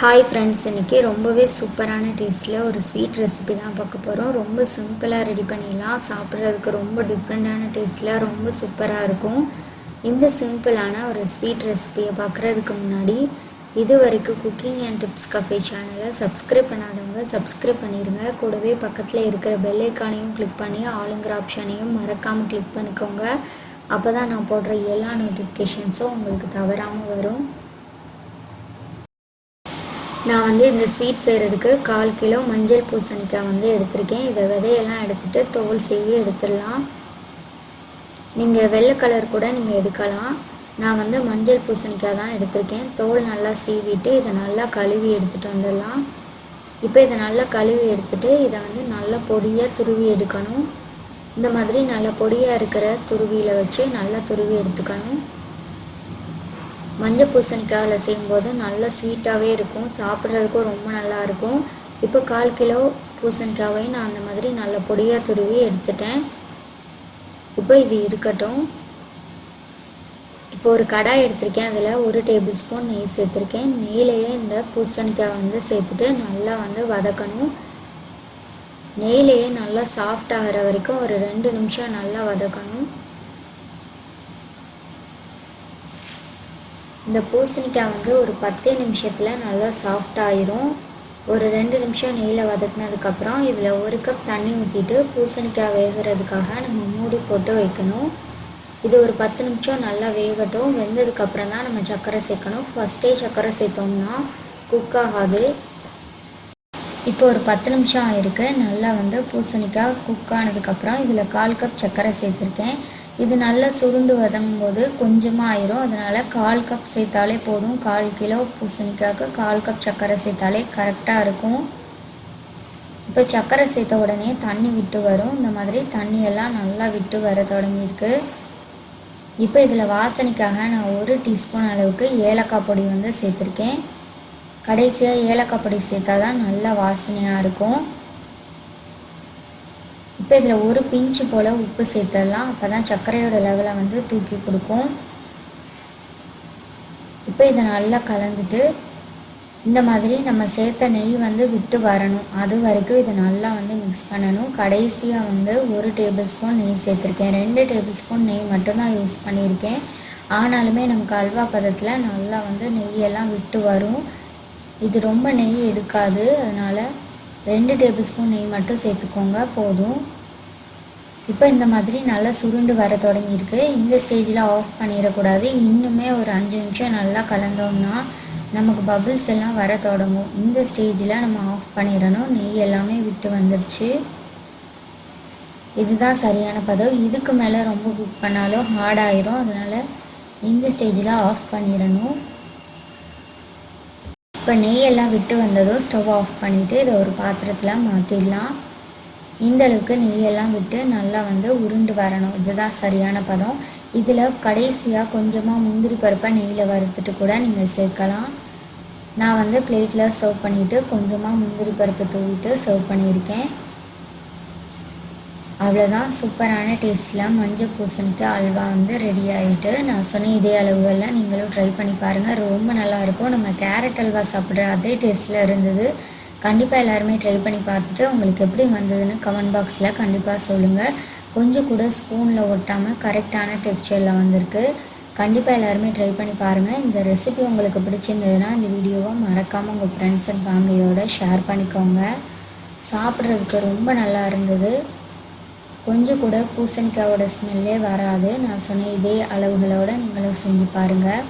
Hi friends இன்றைக்கி ரொம்பவே சூப்பரான டேஸ்ட்டில் ஒரு ஸ்வீட் ரெசிபி தான் பார்க்க போகிறோம் ரொம்ப சிம்பிளாக ரெடி பண்ணிடலாம். சாப்பிட்றதுக்கு ரொம்ப டிஃப்ரெண்ட்டான டேஸ்ட்டில் ரொம்ப சூப்பராக இருக்கும். இந்த சிம்பிளான ஒரு ஸ்வீட் ரெசிபியை பார்க்குறதுக்கு முன்னாடி இது வரைக்கும் குக்கிங் அண்ட் டிப்ஸ் கஃபே சேனலை சப்ஸ்கிரைப் பண்ணாதவங்க சப்ஸ்கிரைப் பண்ணிடுங்க கூடவே பக்கத்தில் இருக்கிற பெல்லைக்கானையும் கிளிக் பண்ணி ஆளுங்கிற ஆப்ஷனையும் மறக்காமல் கிளிக் பண்ணிக்கோங்க. அப்போ தான் நான் போடுற எல்லா நோட்டிஃபிகேஷன்ஸும் உங்களுக்கு தவறாமல் வரும். நான் வந்து இந்த ஸ்வீட் செய்கிறதுக்கு கால் கிலோ மஞ்சள் பூசணிக்காய் வந்து எடுத்திருக்கேன். இதை விதையெல்லாம் எடுத்துகிட்டு தோல் சீவி எடுத்துடலாம். நீங்கள் வெள்ளை கலர் கூட நீங்கள் எடுக்கலாம். நான் வந்து மஞ்சள் பூசணிக்காய் தான் எடுத்திருக்கேன். தோல் நல்லா சீவிட்டு இதை நல்லா கழுவி எடுத்துகிட்டு வந்துடலாம். இப்போ இதை நல்லா கழுவி எடுத்துகிட்டு இதை வந்து நல்லா பொடியாக துருவி எடுக்கணும். இந்த மாதிரி நல்லா பொடியாக இருக்கிற துருவியில் வச்சு நல்லா துருவி எடுத்துக்கணும். மஞ்சள் பூசணிக்காயில் செய்யும்போது நல்லா ஸ்வீட்டாகவே இருக்கும். சாப்பிட்றதுக்கும் ரொம்ப நல்லா இருக்கும். இப்போ கால் கிலோ பூசணிக்காவையும் நான் அந்த மாதிரி நல்ல பொடியாக துருவி எடுத்துட்டேன். இப்போ இது இருக்கட்டும். இப்போ ஒரு கடாய் எடுத்திருக்கேன். அதில் ஒரு டேபிள் ஸ்பூன் நெய் சேர்த்துருக்கேன். நெய்லேயே இந்த பூசணிக்காய் வந்து சேர்த்துட்டு நல்லா வந்து வதக்கணும். நெய்லேயே நல்லா சாஃப்ட் ஆகிற வரைக்கும் ஒரு ரெண்டு நிமிஷம் நல்லா வதக்கணும். இந்த பூசணிக்காய் வந்து ஒரு பத்தே நிமிஷத்தில் நல்லா சாஃப்டாயிரும் ஒரு ரெண்டு நிமிஷம் நெய்யில் வதக்குனதுக்கப்புறம் இதில் ஒரு கப் தண்ணி ஊற்றிட்டு பூசணிக்காய் வேகிறதுக்காக நம்ம மூடி போட்டு வைக்கணும். இது ஒரு பத்து நிமிஷம் நல்லா வேகட்டும். வெந்ததுக்கப்புறம் தான் நம்ம சர்க்கரை சேர்க்கணும். ஃபஸ்ட்டே சர்க்கரை சேர்த்தோம்னா குக் ஆகாது. இப்போ ஒரு பத்து நிமிஷம் ஆயிருக்கு. நல்லா வந்து பூசணிக்காய் குக் ஆனதுக்கப்புறம் இதில் கால் கப் சர்க்கரை சேர்த்துருக்கேன். இது நல்லா சுருண்டு வதங்கும் போது கொஞ்சமாக ஆயிரும். அதனால் கால் கப் சேர்த்தாலே போதும். கால் கிலோ பூசணிக்காய்க்கு கால் கப் சர்க்கரை சேர்த்தாலே கரெக்டாக இருக்கும். இப்போ சர்க்கரை சேர்த்த உடனே தண்ணி விட்டு வரும். இந்த மாதிரி தண்ணியெல்லாம் நல்லா விட்டு வர தொடங்கியிருக்கு. இப்போ இதில் வாசனைக்காக நான் ஒரு டீஸ்பூன் அளவுக்கு ஏலக்காய் பொடி வந்து சேர்த்துருக்கேன். கடைசியாக ஏலக்காய் பொடி சேர்த்தா தான் நல்லா வாசனையாக இருக்கும். இப்போ இதில் ஒரு பிஞ்சு போல் உப்பு சேர்த்துடலாம். அப்போ தான் சர்க்கரையோட லெவலை வந்து தூக்கி கொடுக்கும். இப்போ இதை நல்லா கலந்துட்டு இந்த மாதிரி நம்ம சேர்த்த நெய் வந்து விட்டு வரணும். அது வரைக்கும் இதை நல்லா வந்து மிக்ஸ் பண்ணணும். கடைசியாக வந்து ஒரு டேபிள் ஸ்பூன் நெய் சேர்த்துருக்கேன். ரெண்டு டேபிள் ஸ்பூன் நெய் மட்டும்தான் யூஸ் பண்ணியிருக்கேன். ஆனாலுமே நமக்கு அல்வா பதத்தில் நல்லா வந்து நெய்யெல்லாம் விட்டு வரும். இது ரொம்ப நெய் எடுக்காது. அதனால் ரெண்டு டேபிள் ஸ்பூன் நெய் மட்டும் சேர்த்துக்கோங்க போதும். இப்போ இந்த மாதிரி நல்லா சுருண்டு வர தொடங்கியிருக்கு. இந்த ஸ்டேஜில் ஆஃப் பண்ணிடக்கூடாது. இன்னுமே ஒரு அஞ்சு நிமிஷம் நல்லா கலந்தோம்னா நமக்கு பபுள்ஸ் எல்லாம் வர தொடங்கும். இந்த ஸ்டேஜில் நம்ம ஆஃப் பண்ணிடணும். நெய் எல்லாமே விட்டு வந்துடுச்சு இதுதான் சரியான பதம். இதுக்கு மேலே ரொம்ப குக் பண்ணாலும் ஹார்டாயிரும் அதனால் இந்த ஸ்டேஜில் ஆஃப் பண்ணிடணும். இப்போ நெய்யெல்லாம் விட்டு வந்ததும் ஸ்டவ் ஆஃப் பண்ணிவிட்டு இதை ஒரு பாத்திரத்தில் மாற்றிடலாம் இந்தளவுக்கு நெய்யெல்லாம் விட்டு நல்லா வந்து உருண்டு வரணும். இதுதான் சரியான பதம். இதில் கடைசியாக கொஞ்சமாக முந்திரி பருப்பை நெய்யில் வறுத்துட்டு கூட நீங்கள் சேர்க்கலாம். நான் வந்து பிளேட்டில் சர்வ் பண்ணிவிட்டு கொஞ்சமாக முந்திரி பருப்பு தூவிட்டு சர்வ் பண்ணியிருக்கேன். அவ்வளோதான் சூப்பரான டேஸ்ட்டில் மஞ்சள் பூசணிக்கு அல்வா வந்து ரெடி ஆகிட்டு நான் சொன்ன இதே அளவுகளில் நீங்களும் ட்ரை பண்ணி பாருங்கள் ரொம்ப நல்லாயிருக்கும் நம்ம கேரட் அல்வா சாப்பிட்ற அதே டேஸ்ட்டில் இருந்தது. கண்டிப்பாக எல்லாருமே ட்ரை பண்ணி பார்த்துட்டு உங்களுக்கு எப்படி வந்ததுன்னு கமெண்ட் பாக்ஸில் கண்டிப்பாக சொல்லுங்கள் கொஞ்சம் கூட ஸ்பூனில் ஒட்டாமல் கரெக்டான டெக்ஸ்சரில் வந்திருக்கு. கண்டிப்பாக எல்லாருமே ட்ரை பண்ணி பாருங்கள் இந்த ரெசிபி உங்களுக்கு பிடிச்சிருந்ததுன்னா இந்த வீடியோவை மறக்காமல் உங்கள் ஃப்ரெண்ட்ஸ் அண்ட் ஃபேமிலியோட ஷேர் பண்ணிக்கோங்க. சாப்பிட்றதுக்கு ரொம்ப நல்லா இருந்தது. கொஞ்சம் கூட பூசணிக்காவோட ஸ்மெல்லே வராது. நான் சொன்ன இதே அளவுகளோடு நீங்களும் செஞ்சு பாருங்கள்